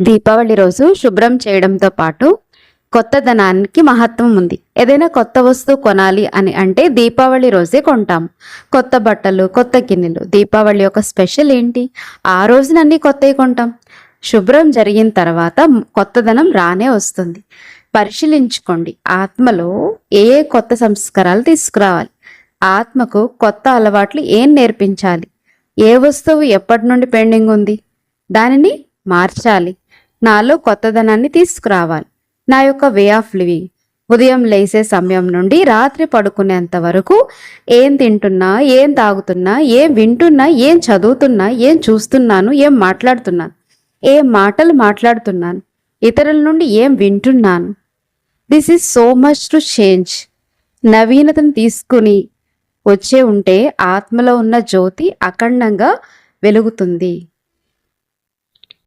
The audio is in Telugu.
దీపావళి రోజు శుభ్రం చేయడంతో పాటు కొత్తదనానికి మహత్వం ఉంది. ఏదైనా కొత్త వస్తువు కొనాలి అని అంటే దీపావళి రోజే కొంటాం. కొత్త బట్టలు కొత్త గిన్నెలు దీపావళి యొక్క స్పెషల్ ఏంటి? ఆ రోజున అన్ని కొత్తవి కొంటాం. శుభ్రం జరిగిన తర్వాత కొత్తదనం రానే వస్తుంది. పరిశీలించుకోండి. ఆత్మలో ఏ ఏ కొత్త సంస్కారాలు తీసుకురావాలి? ఆత్మకు కొత్త అలవాట్లు ఏం నేర్పించాలి? ఏ వస్తువు ఎప్పటి నుండి పెండింగ్ ఉంది? దానిని మార్చాలి. నాలో కొత్తదనాన్ని తీసుకురావాలి. నా యొక్క వే ఆఫ్ లివింగ్. ఉదయం లేసే సమయం నుండి రాత్రి పడుకునేంత వరకు ఏం తింటున్నా ఏం తాగుతున్నా ఏం వింటున్నా ఏం చదువుతున్నా ఏం చూస్తున్నాను ఏం మాట్లాడుతున్నాను ఏం మాటలు మాట్లాడుతున్నాను ఇతరుల నుండి ఏం వింటున్నాను. This is so much to change నవీనతను తీసుకుని వచ్చే ఉంటే ఆత్మలో ఉన్న జ్యోతి అఖండంగా వెలుగుతుంది.